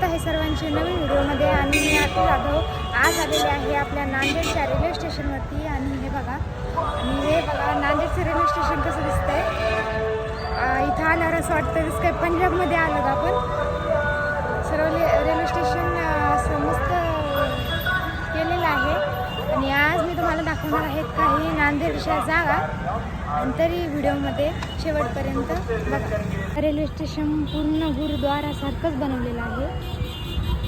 स्वागत आहे सर्वांचे. नवीन व्हिडिओमध्ये आणि मी आता जाधव. आज आलेले आहे आपल्या नांदेडच्या रेल्वे स्टेशनवरती आणि हे बघा आणि हे बघा नांदेडचं रेल्वे स्टेशन कसं दिसतंय? इथं आल्यावर असं वाटतं दिसतंय काय पंजाबमध्ये आलं आपण. सर्व रेल्वे स्टेशन दाखवणार आहेत काही नांदेडच्या जागा. आणि तरी व्हिडिओमध्ये शेवटपर्यंत बघा. रेल्वे स्टेशन पूर्ण गुरुद्वारासारखंच बनवलेलं आहे.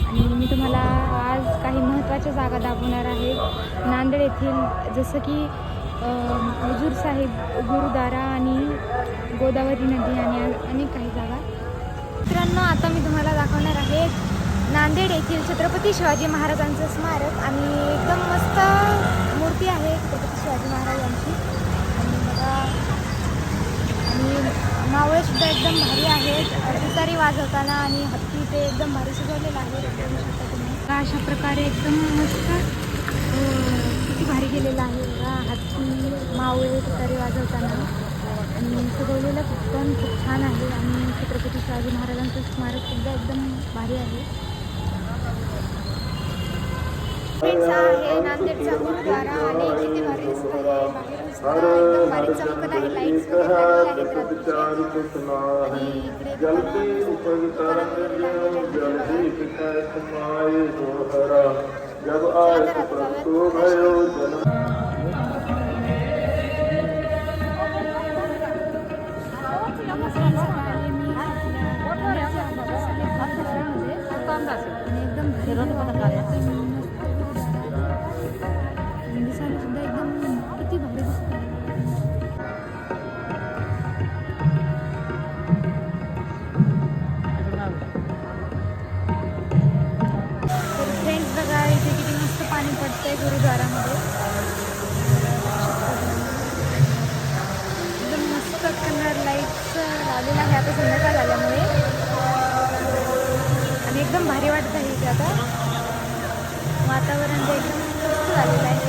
आणि मी तुम्हाला आज काही महत्त्वाच्या जागा दाखवणार आहे. नांदेड येथील जसं की हजूर साहेब गुरुद्वारा आणि गोदावरी नदी आणि अनेक काही जागा. मित्रांनो आता मी तुम्हाला दाखवणार आहे नांदेड येथील छत्रपती शिवाजी महाराजांचं स्मारक. आणि एकदम मस्त मूर्ती आहे छत्रपती शिवाजी महाराजांची आणि बघा आणि मावळेसुद्धा एकदम भारी आहेत तुतारी वाजवताना आणि हत्ती ते एकदम भारी सजवलेलं आहे. तुम्ही बघा, अशा प्रकारे एकदम मस्त किती भारी गेलेलं आहे. बघा हत्ती मावळे तुतारी वाजवताना. आणि सजवलेलं पण खूप छान आहे. आणि छत्रपती शिवाजी महाराजांचं स्मारकसुद्धा एकदम भारी आहे. फ्रेंड्स हा आहे नांदेडचा गुरुद्वारा आणि किती भारी दिसत आहे बाहेरून सुद्धा एकदम भारी चमकत आहे लाईट्स वगैरे लागलेल्या आहेत रात्रीचे आणि इकडे जल्दी उपवितर जल्दी पाणी आहे गुरुद्वारामध्ये. एकदम मस्त कलर लाईट्स लावलेला आहे आता संध्याकाळ झाल्यामुळे. आणि एकदम भारी वाटत आहे इथे आता. वातावरण ते एकदम मस्त झालेलं आहे.